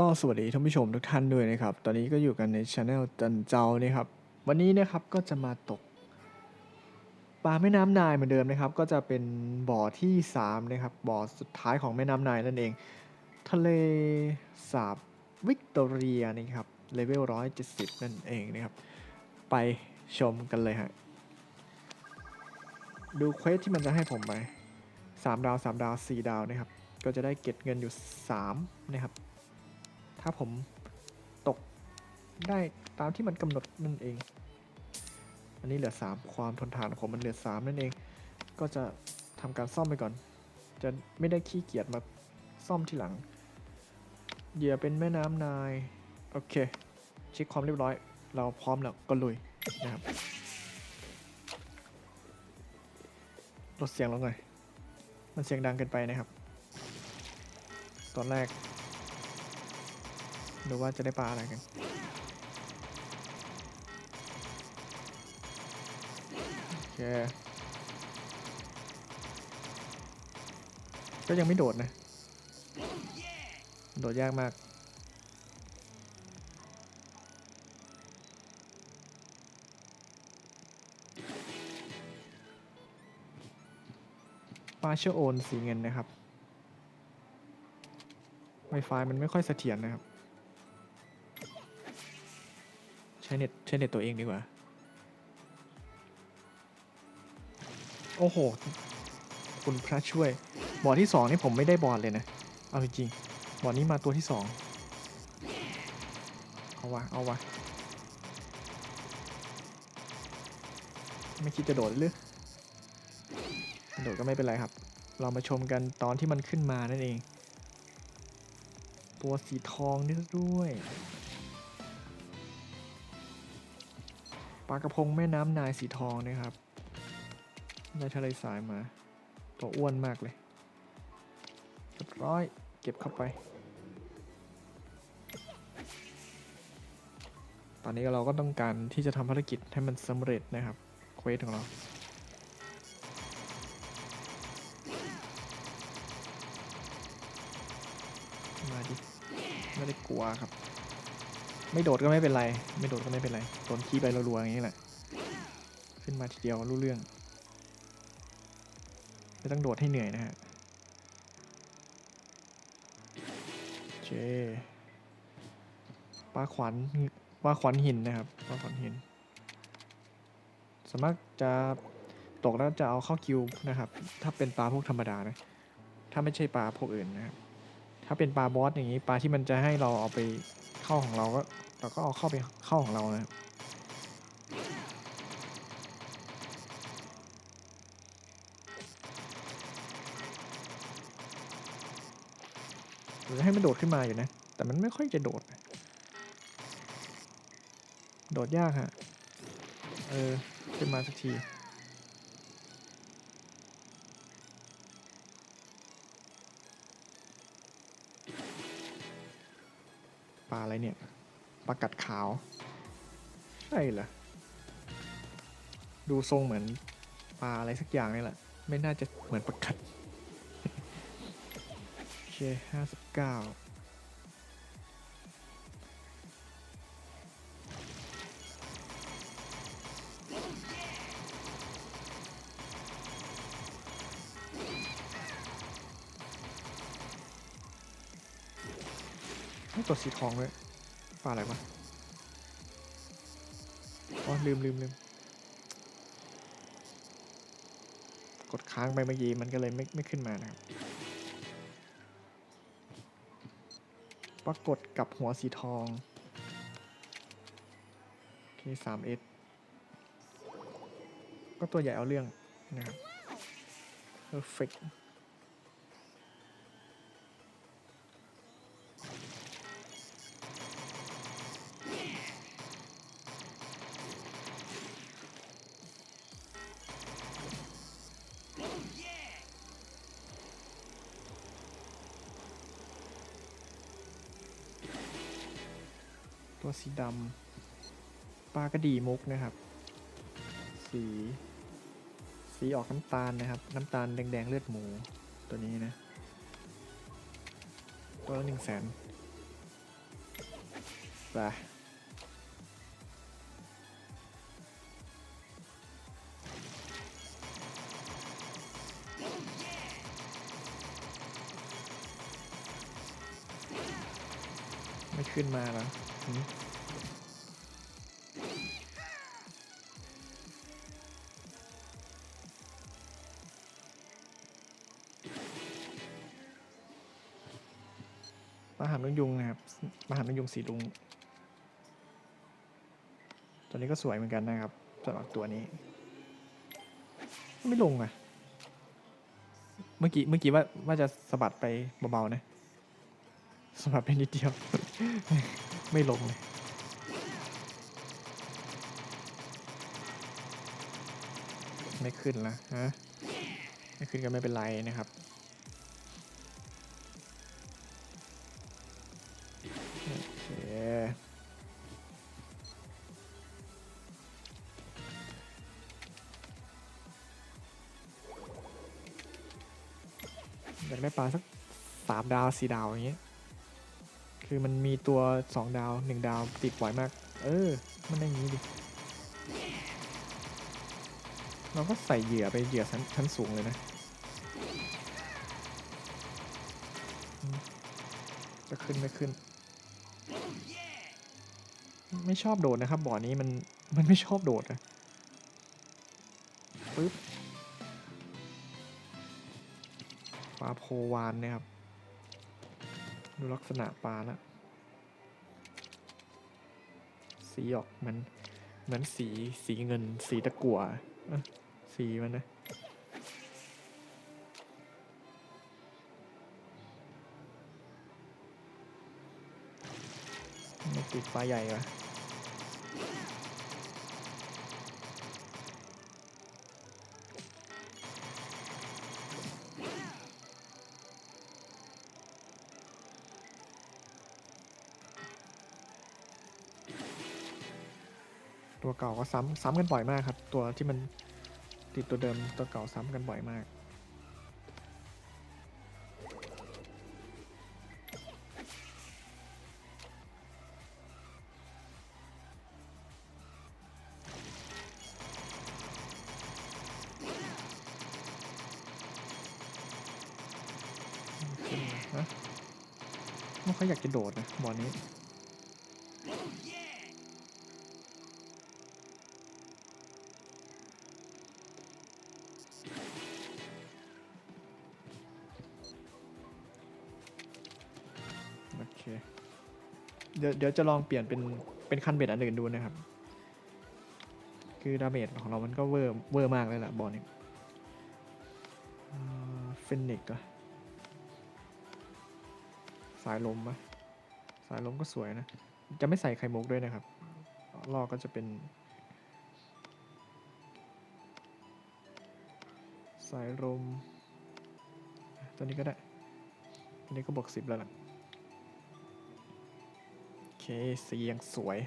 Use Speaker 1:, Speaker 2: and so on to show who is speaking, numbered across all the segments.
Speaker 1: ก็สวัสดีท่านผู้ชมทุกท่านด้วยนะครับ ตอนนี้ก็อยู่กันในช anel จันเจ้านะครับ วันนี้นะครับก็จะมาตกปลาแม่น้ำนายเหมือนเดิมนะครับ ก็จะเป็นบ่อที่3นะครับบ่อสุดท้ายของแม่น้ำนายนั่นเอง ทะเลสาบวิกตอเรียนะครับเลเวล170 นั่นเองนะครับ ไปชมกันเลยฮะดูเควสที่มันจะให้ผมไป 3 ดาว 3 ดาว 4 ดาวนะครับ ก็จะได้เก็บเงินอยู่ 3 นะครับ ถ้าผมตกได้ตามที่มันกำหนดนั่นเอง อันนี้เหลือ 3 ความทนทานของมมันเหลือ 3 นั่นเอง ก็จะทำการซ่อมไปก่อน จะไม่ได้ขี้เกียจมาซ่อมทีหลัง เหยื่อเป็นแม่น้ำนาย โอเค เช็คความเรียบร้อย เราพร้อมแล้วก็ลุยนะครับลดเสียงลงหน่อย มันเสียงดังเกินไปนะครับ ตอนแรก ดูว่าจะได้ปลาอะไรกัน โอเค ก็ยังไม่โดดนะ โดดยากมากปลาเชอโอนสีเงินนะครับ Wi-Fi มันไม่ค่อยเสถียรนะครับ ช้เน็ตใช้เน็ตตัวเองดีกว่า โอ้โห คุณพระช่วย บอร์ดที่สองนี่ผมไม่ได้บอร์ดเลยนะ เอาจริงๆบอร์ดนี้มาตัวที่สองเอาวะ เอาวะ ไม่คิดจะโดดหรือโดดก็ไม่เป็นไรครับ เรามาชมกันตอนที่มันขึ้นมานั่นเอง ตัวสีทองนี่ด้วยากระพงแม่น้ำนายสีทองนะครับได้ทะเลทรายมา ตัวอ้วนมากเลยเรียบร้อยเก็บเข้าไป ตอนนี้เราก็ต้องการที่จะทำภารกิจให้มันสำเร็จนะครับเควสของเรามาดิไม่ได้กลัวครับ ไม่โดดก็ไม่เป็นไร ไม่โดดก็ไม่เป็นไรโดนขี้ไปรัวๆอย่างนี้แหละ ขึ้นมาทีเดียวรู้เรื่อง ไม่ต้องโดดให้เหนื่อยนะฮะเคปลาขวัญปลาขวัญหินนะครับปลาขวัญหินสามารถจะตกแล้วจะเอาเข้าคิวนะครับ ถ้าเป็นปลาพวกธรรมดานะ ถ้าไม่ใช่ปลาพวกอื่นนะครับ ถ้าเป็นปลาบอสอย่างนี้ ปลาที่มันจะให้เราเอาไปเข้าของเราก็ เราก็เอาเข้าไปเข้าของเรานะครับหรือให้มันโดดขึ้นมาอยู่นะ แต่มันไม่ค่อยจะโดด โดดยากฮะ เออ ขึ้นมาสักที ปลาอะไรเนี่ย ปลากัดขาว ใช่เหรอ ดูทรงเหมือนปลาอะไรสักอย่างนี่แหละ ไม่น่าจะเหมือนปลากัด โอเคห้าสิบเก้าตัวสีทองเลย ปลาอะไรวะอ๋อลืมลืมลืมกดค้างไปเมื่อกี้มันก็เลยไม่ไม่ขึ้นมานะครับปรากฏกับหัวสีทองโอเคสามเอสก็ตัวใหญ่เอาเรื่องนะครับ perfect สีดำปลากระดีมุกนะครับ สี สีออกน้ำตาลนะครับ น้ำตาลแดงๆเลือดหมูตัวนี้นะ ตัวละหนึ่งแสนไปไม่ขึ้นมาแล้ว มาหานกยุงนะครับมาหานกยุงสีลุง ตัวนี้ก็สวยเหมือนกันนะครับสำหรับตัวนี้ ไม่ลงอะ เมื่อกี้เมื่อกี้ว่าว่าจะสะบัดไปเบาๆนะสะบัดไปนิดเดียว ไม่ลงเลยไม่ขึ้นละฮะไม่ขึ้นก็ไม่เป็นไรนะครับ ได้ปลาสักสามดาวสี่ดาวอย่างเงี้ย คือมันมีตัวสองดาวหนึ่งดาวติดบ่อยมาก เออ มันได้อย่างงี้ดิ เราก็ใส่เหยื่อไปเหยื่อชั้นชั้นสูงเลยนะจะขึ้นไม่ขึ้น ไม่ชอบโดดนะครับบ่อนี้มันมันไม่ชอบโดดนะปึ๊บาโพวานนะครับ ดูลักษณะปลาล้วสีออกมันเหมือนสีสีเงิน สีตะกั่วสีมันนะไม่ติดปลาใหญ่วะ ตัวเก่าก็ซ้ำซ้ำกันบ่อยมากครับ ตัวที่มันติดตัวเดิมตัวเก่าซ้ำกันบ่อยมาก ไม่ค่อยอยากจะโดดนะบอลนี้ เดี๋ยวเดี๋ยวจะลองเปลี่ยนเป็นเป็นคันเบ็ดอันอื่นดูนะครับ คือดาเมจของเรามันก็เวอร์เวอร์มากเลยล่ะบอลนี้เฟนิกอะสายลมปะสายลมก็สวยนะ จะไม่ใส่ไข่มุกด้วยนะครับลอกก็จะเป็นสายลมตัวนี้ก็ได้ ตัวนี้ก็บวกสิบแล้วล่ะ เคสียังสวย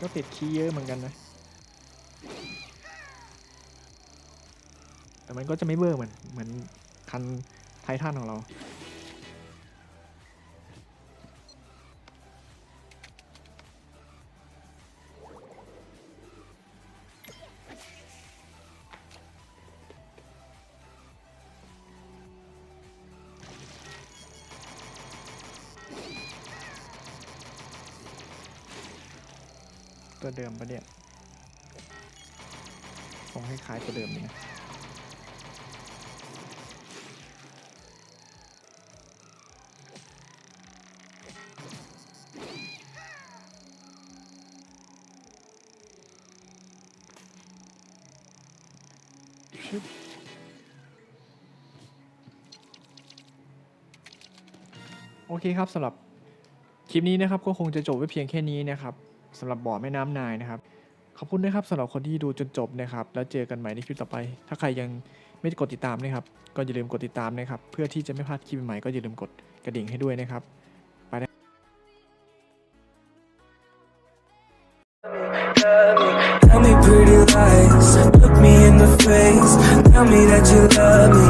Speaker 1: ก็ติดคีย์เยอะเหมือนกันนะ แต่มันก็จะไม่เบอร์เหมือนเหมือนคันไททันของเรา ตัวเดิมปะเนี่ยทรงคล้ายๆตัวเดิมเลยนะชึบโอเคครับสำหรับคลิปนี้นะครับก็คงจะจบไว้เพียงแค่นี้นะครับ สำหรับบ่อแม่น้ำนายนะครับ ขอบคุณนะครับสำหรับคนที่ดูจนจบนะครับ แล้วเจอกันใหม่ในคลิปต่อไป ถ้าใครยังไม่กดติดตามนะครับ ก็อย่าลืมกดติดตามนะครับ เพื่อที่จะไม่พลาดคลิปใหม่ก็อย่าลืมกดกระดิ่งให้ด้วยนะครับ
Speaker 2: Tell me pretty lies, look me in the face. Tell me that you love me,